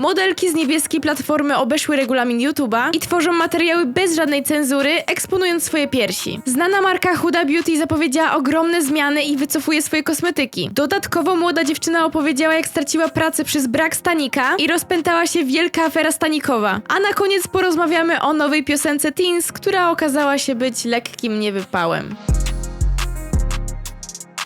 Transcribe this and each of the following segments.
Modelki z niebieskiej platformy obeszły regulamin YouTube'a i tworzą materiały bez żadnej cenzury, eksponując swoje piersi. Znana marka Huda Beauty zapowiedziała ogromne zmiany i wycofuje swoje kosmetyki. Dodatkowo młoda dziewczyna opowiedziała, jak straciła pracę przez brak stanika i rozpętała się wielka afera stanikowa. A na koniec porozmawiamy o nowej piosence Teens, która okazała się być lekkim niewypałem.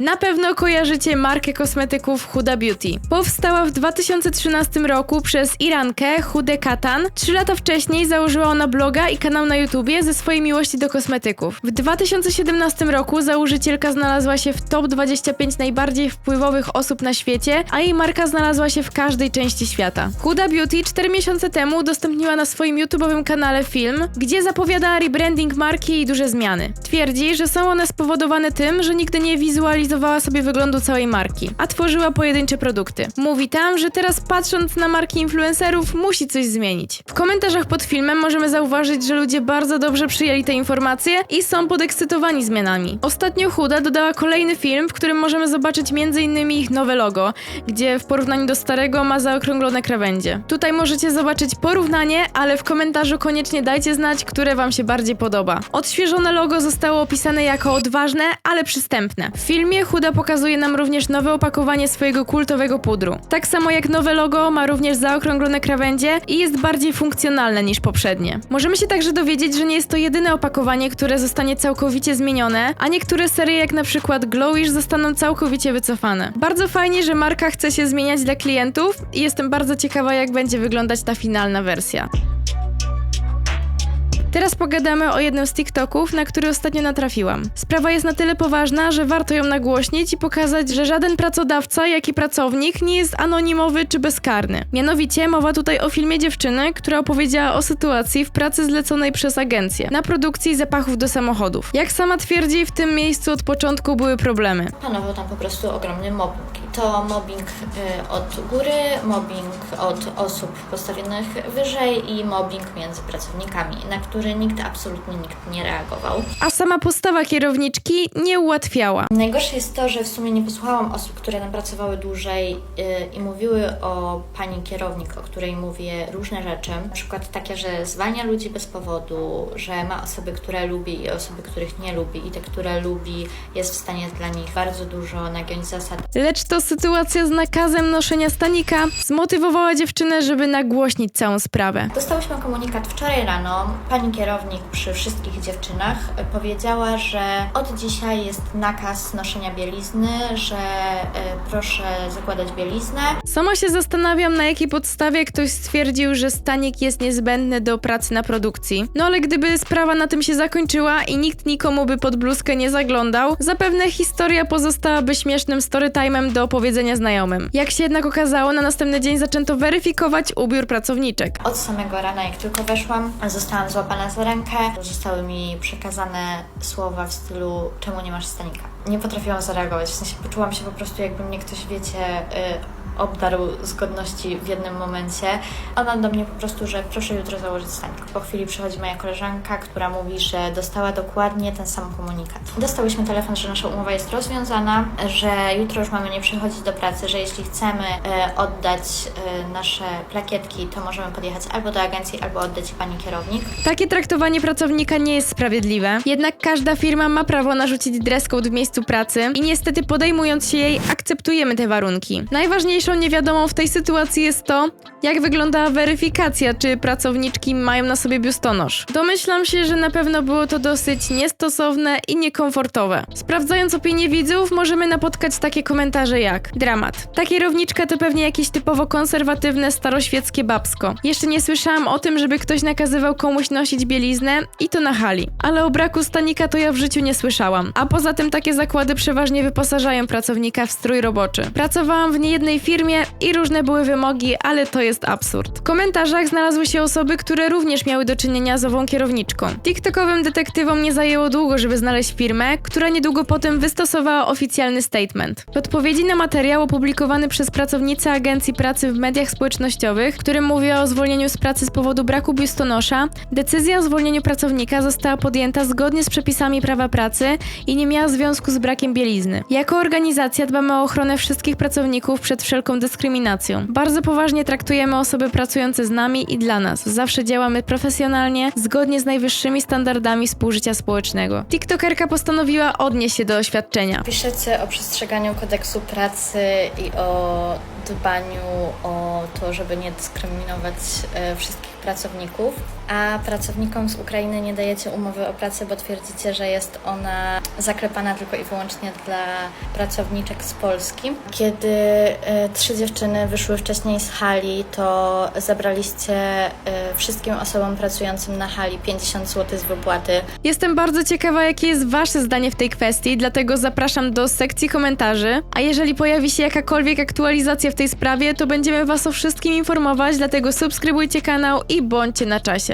Na pewno kojarzycie markę kosmetyków Huda Beauty. Powstała w 2013 roku przez Irankę Hude Katan. Trzy lata wcześniej założyła ona bloga i kanał na YouTubie ze swojej miłości do kosmetyków. W 2017 roku założycielka znalazła się w top 25 najbardziej wpływowych osób na świecie, a jej marka znalazła się w każdej części świata. Huda Beauty 4 miesiące temu udostępniła na swoim YouTube'owym kanale film, gdzie zapowiada rebranding marki i duże zmiany. Twierdzi, że są one spowodowane tym, że nigdy nie wizualizowała sobie wyglądu całej marki, a tworzyła pojedyncze produkty. Mówi tam, że teraz patrząc na marki influencerów musi coś zmienić. W komentarzach pod filmem możemy zauważyć, że ludzie bardzo dobrze przyjęli te informacje i są podekscytowani zmianami. Ostatnio Huda dodała kolejny film, w którym możemy zobaczyć m.in. ich nowe logo, gdzie w porównaniu do starego ma zaokrąglone krawędzie. Tutaj możecie zobaczyć porównanie, ale w komentarzu koniecznie dajcie znać, które wam się bardziej podoba. Odświeżone logo zostało opisane jako odważne, ale przystępne. W filmie Huda pokazuje nam również nowe opakowanie swojego kultowego pudru. Tak samo jak nowe logo ma również zaokrąglone krawędzie i jest bardziej funkcjonalne niż poprzednie. Możemy się także dowiedzieć, że nie jest to jedyne opakowanie, które zostanie całkowicie zmienione, a niektóre serie jak na przykład Glowish zostaną całkowicie wycofane. Bardzo fajnie, że marka chce się zmieniać dla klientów i jestem bardzo ciekawa jak będzie wyglądać ta finalna wersja. Teraz pogadamy o jednym z TikToków, na który ostatnio natrafiłam. Sprawa jest na tyle poważna, że warto ją nagłośnić i pokazać, że żaden pracodawca, jak i pracownik nie jest anonimowy czy bezkarny. Mianowicie mowa tutaj o filmie dziewczyny, która opowiedziała o sytuacji w pracy zleconej przez agencję na produkcji zapachów do samochodów. Jak sama twierdzi, w tym miejscu od początku były problemy. Panował tam po prostu ogromny mobbing. To mobbing y, od góry, mobbing od osób postawionych wyżej i mobbing między pracownikami, na który nikt, absolutnie nikt nie reagował. A sama postawa kierowniczki nie ułatwiała. Najgorsze jest to, że w sumie nie posłuchałam osób, które tam pracowały dłużej y, i mówiły o pani kierownik, o której mówię różne rzeczy. Na przykład takie, że zwalnia ludzi bez powodu, że ma osoby, które lubi i osoby, których nie lubi i te, które lubi jest w stanie dla nich bardzo dużo nagiąć zasad. Lecz to sytuacja z nakazem noszenia stanika zmotywowała dziewczynę, żeby nagłośnić całą sprawę. Dostałyśmy komunikat wczoraj rano. Pani kierownik przy wszystkich dziewczynach powiedziała, że od dzisiaj jest nakaz noszenia bielizny, że e, proszę zakładać bieliznę. Sama się zastanawiam, na jakiej podstawie ktoś stwierdził, że stanik jest niezbędny do pracy na produkcji. No ale gdyby sprawa na tym się zakończyła i nikt nikomu by pod bluzkę nie zaglądał, zapewne historia pozostałaby śmiesznym storytimem do opowiedzenia znajomym. Jak się jednak okazało, na następny dzień zaczęto weryfikować ubiór pracowniczek. Od samego rana, jak tylko weszłam, zostałam złapana za rękę. Zostały mi przekazane słowa w stylu czemu nie masz stanika. Nie potrafiłam zareagować, w sensie poczułam się po prostu jakby mnie ktoś, wiecie, y, obdarł z godności w jednym momencie. Ona do mnie po prostu, że proszę jutro założyć stanik. Po chwili przychodzi moja koleżanka, która mówi, że dostała dokładnie ten sam komunikat. Dostałyśmy telefon, że nasza umowa jest rozwiązana, że jutro już mamy nie przychodzić do pracy, że jeśli chcemy e, oddać e, nasze plakietki, to możemy podjechać albo do agencji, albo oddać pani kierownik. Takie traktowanie pracownika nie jest sprawiedliwe, jednak każda firma ma prawo narzucić dress code w miejscu pracy i niestety podejmując się jej, akceptujemy te warunki. Najważniejszą niewiadomą w tej sytuacji jest to, jak wygląda weryfikacja, czy pracowniczki mają na sobie biustonosz. Domyślam się, że na pewno było to dosyć niestosowne i niekomfortowe. Sprawdzając opinie widzów, możemy napotkać takie komentarze jak Dramat. Ta kierowniczka to pewnie jakieś typowo konserwatywne, staroświeckie babsko. Jeszcze nie słyszałam o tym, żeby ktoś nakazywał komuś nosić bieliznę i to na hali. Ale o braku stanika to ja w życiu nie słyszałam. A poza tym takie zakłady przeważnie wyposażają pracownika w strój roboczy. Pracowałam w niejednej firmie i różne były wymogi, ale to jest absurd. W komentarzach znalazły się osoby, które również miały do czynienia z ową kierowniczką. TikTokowym detektywom nie zajęło długo, żeby znaleźć firmę, która niedługo potem wystosowała oficjalny statement. W odpowiedzi na materiał opublikowany przez pracownicę agencji pracy w mediach społecznościowych, w którym mówi o zwolnieniu z pracy z powodu braku biustonosza, decyzja o zwolnieniu pracownika została podjęta zgodnie z przepisami prawa pracy i nie miała związku z brakiem bielizny. Jako organizacja dbamy o ochronę wszystkich pracowników przed wszelką wszelką dyskryminacją. Bardzo poważnie traktujemy osoby pracujące z nami i dla nas. Zawsze działamy profesjonalnie, zgodnie z najwyższymi standardami współżycia społecznego. TikTokerka postanowiła odnieść się do oświadczenia. Piszecie o przestrzeganiu kodeksu pracy i o dbaniu o to, żeby nie dyskryminować e, wszystkich pracowników, a pracownikom z Ukrainy nie dajecie umowy o pracę, bo twierdzicie, że jest ona zaklepana tylko i wyłącznie dla pracowniczek z Polski. Kiedy e, trzy dziewczyny wyszły wcześniej z hali, to zabraliście e, wszystkim osobom pracującym na hali 50 zł z wypłaty. Jestem bardzo ciekawa, jakie jest Wasze zdanie w tej kwestii, dlatego zapraszam do sekcji komentarzy. A jeżeli pojawi się jakakolwiek aktualizacja w tej sprawie, to będziemy Was o wszystkim informować, dlatego subskrybujcie kanał i bądźcie na czasie.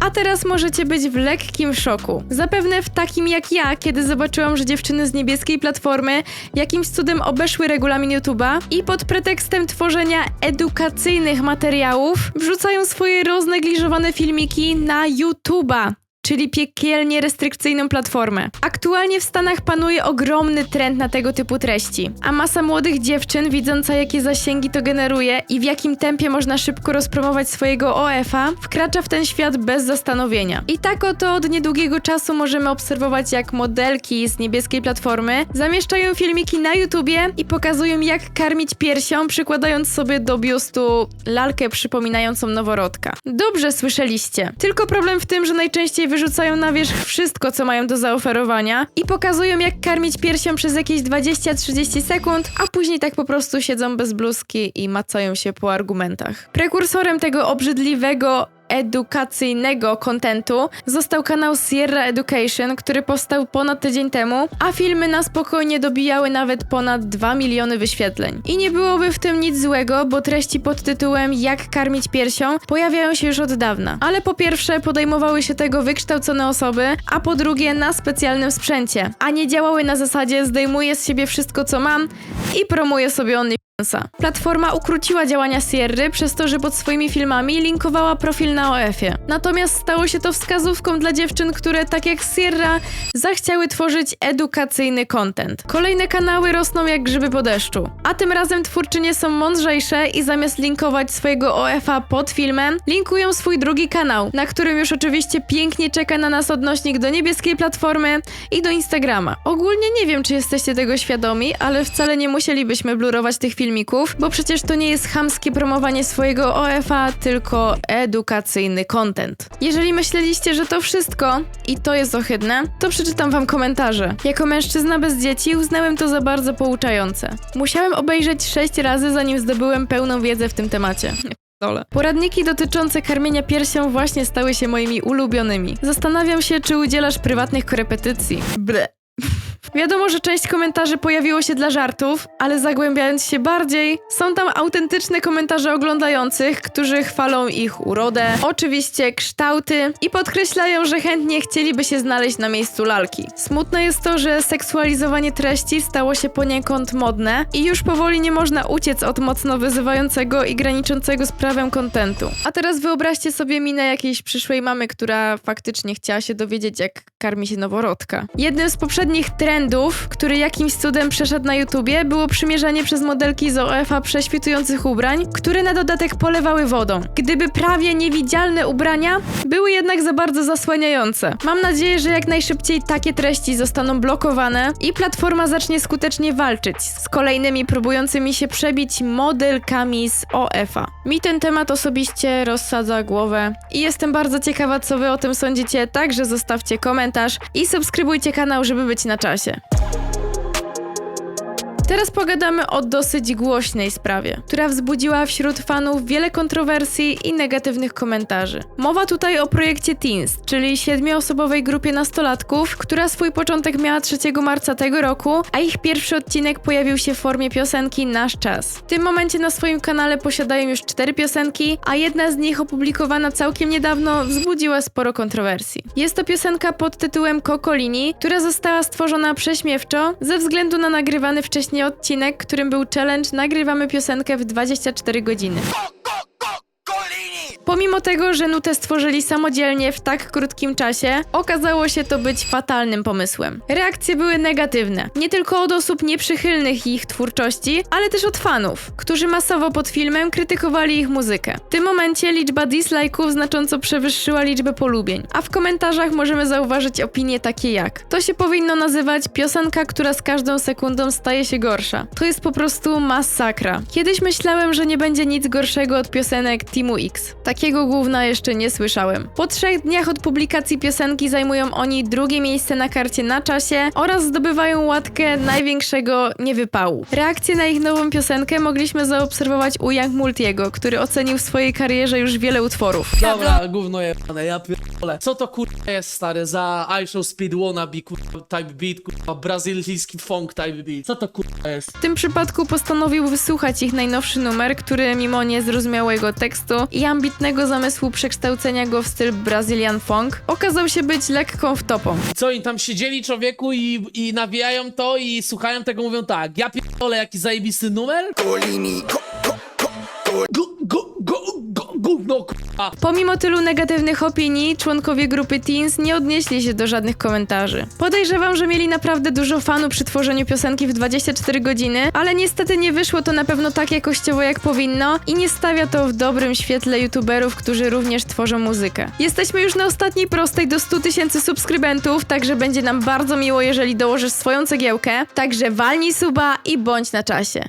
A teraz możecie być w lekkim szoku. Zapewne w takim jak ja, kiedy zobaczyłam, że dziewczyny z niebieskiej platformy jakimś cudem obeszły regulamin YouTube'a i pod pretekstem tworzenia edukacyjnych materiałów wrzucają swoje roznegliżowane filmiki na YouTube'a czyli piekielnie restrykcyjną platformę. Aktualnie w Stanach panuje ogromny trend na tego typu treści, a masa młodych dziewczyn, widząca jakie zasięgi to generuje i w jakim tempie można szybko rozpromować swojego OF-a, wkracza w ten świat bez zastanowienia. I tak oto od niedługiego czasu możemy obserwować, jak modelki z niebieskiej platformy zamieszczają filmiki na YouTubie i pokazują, jak karmić piersią, przykładając sobie do biustu lalkę przypominającą noworodka. Dobrze słyszeliście. Tylko problem w tym, że najczęściej wyrzucają na wierzch wszystko, co mają do zaoferowania i pokazują, jak karmić piersią przez jakieś 20-30 sekund, a później tak po prostu siedzą bez bluzki i macają się po argumentach. Prekursorem tego obrzydliwego edukacyjnego kontentu został kanał Sierra Education, który powstał ponad tydzień temu, a filmy na spokojnie dobijały nawet ponad 2 miliony wyświetleń. I nie byłoby w tym nic złego, bo treści pod tytułem Jak karmić piersią pojawiają się już od dawna. Ale po pierwsze podejmowały się tego wykształcone osoby, a po drugie na specjalnym sprzęcie, a nie działały na zasadzie zdejmuję z siebie wszystko co mam i promuję sobie only Platforma ukróciła działania Sierry przez to, że pod swoimi filmami linkowała profil na OF-ie. Natomiast stało się to wskazówką dla dziewczyn, które tak jak Sierra zachciały tworzyć edukacyjny content. Kolejne kanały rosną jak grzyby po deszczu. A tym razem twórczynie są mądrzejsze i zamiast linkować swojego OF-a pod filmem, linkują swój drugi kanał, na którym już oczywiście pięknie czeka na nas odnośnik do niebieskiej platformy i do Instagrama. Ogólnie nie wiem, czy jesteście tego świadomi, ale wcale nie musielibyśmy blurować tych filmów filmików, bo przecież to nie jest chamskie promowanie swojego OF-a, tylko edukacyjny content. Jeżeli myśleliście, że to wszystko i to jest ohydne, to przeczytam wam komentarze. Jako mężczyzna bez dzieci uznałem to za bardzo pouczające. Musiałem obejrzeć sześć razy, zanim zdobyłem pełną wiedzę w tym temacie. Dole. Poradniki dotyczące karmienia piersią właśnie stały się moimi ulubionymi. Zastanawiam się, czy udzielasz prywatnych korepetycji. Ble. Wiadomo, że część komentarzy pojawiło się dla żartów, ale zagłębiając się bardziej, są tam autentyczne komentarze oglądających, którzy chwalą ich urodę, oczywiście kształty i podkreślają, że chętnie chcieliby się znaleźć na miejscu lalki. Smutne jest to, że seksualizowanie treści stało się poniekąd modne i już powoli nie można uciec od mocno wyzywającego i graniczącego z prawem kontentu. A teraz wyobraźcie sobie minę jakiejś przyszłej mamy, która faktycznie chciała się dowiedzieć, jak karmi się noworodka. Jednym z poprzednich trendów, który jakimś cudem przeszedł na YouTubie, było przymierzanie przez modelki z OF-a prześwitujących ubrań, które na dodatek polewały wodą. Gdyby prawie niewidzialne ubrania były jednak za bardzo zasłaniające. Mam nadzieję, że jak najszybciej takie treści zostaną blokowane i platforma zacznie skutecznie walczyć z kolejnymi próbującymi się przebić modelkami z OF-a. Mi ten temat osobiście rozsadza głowę i jestem bardzo ciekawa, co wy o tym sądzicie, także zostawcie komentarz i subskrybujcie kanał, żeby być na czasie. почався. Teraz pogadamy o dosyć głośnej sprawie, która wzbudziła wśród fanów wiele kontrowersji i negatywnych komentarzy. Mowa tutaj o projekcie Teens, czyli siedmioosobowej grupie nastolatków, która swój początek miała 3 marca tego roku, a ich pierwszy odcinek pojawił się w formie piosenki Nasz Czas. W tym momencie na swoim kanale posiadają już cztery piosenki, a jedna z nich opublikowana całkiem niedawno wzbudziła sporo kontrowersji. Jest to piosenka pod tytułem Kokolini, która została stworzona prześmiewczo ze względu na nagrywany wcześniej odcinek, którym był challenge Nagrywamy piosenkę w 24 godziny. Po Pomimo tego, że nutę stworzyli samodzielnie w tak krótkim czasie, okazało się to być fatalnym pomysłem. Reakcje były negatywne. Nie tylko od osób nieprzychylnych ich twórczości, ale też od fanów, którzy masowo pod filmem krytykowali ich muzykę. W tym momencie liczba dislike'ów znacząco przewyższyła liczbę polubień, a w komentarzach możemy zauważyć opinie takie jak To się powinno nazywać piosenka, która z każdą sekundą staje się gorsza. To jest po prostu masakra. Kiedyś myślałem, że nie będzie nic gorszego od piosenek Teamu X. Takiego gówna jeszcze nie słyszałem. Po trzech dniach od publikacji piosenki zajmują oni drugie miejsce na karcie na czasie oraz zdobywają łatkę największego niewypału. Reakcję na ich nową piosenkę mogliśmy zaobserwować u Young Multiego, który ocenił w swojej karierze już wiele utworów. Dobra, gówno jebane, ja pierdolę. Co to kurwa jest, stary, za I Show Speed Wannabe, kurwa, type beat, kurwa, brazylijski funk type beat. Co to kurwa jest? W tym przypadku postanowił wysłuchać ich najnowszy numer, który mimo niezrozumiałego tekstu i ambitnego zamysłu przekształcenia go w styl Brazilian funk, okazał się być lekką wtopą. Co oni tam siedzieli, człowieku, i, i nawijają to i słuchają tego, mówią tak, ja pierdolę, jaki zajebisty numer? Gu, gu, gu, gu, gówno, kurwa. Pomimo tylu negatywnych opinii, członkowie grupy Teens nie odnieśli się do żadnych komentarzy. Podejrzewam, że mieli naprawdę dużo fanu przy tworzeniu piosenki w 24 godziny, ale niestety nie wyszło to na pewno tak jakościowo jak powinno i nie stawia to w dobrym świetle youtuberów, którzy również tworzą muzykę. Jesteśmy już na ostatniej prostej do 100 tysięcy subskrybentów, także będzie nam bardzo miło, jeżeli dołożysz swoją cegiełkę. Także walnij suba i bądź na czasie.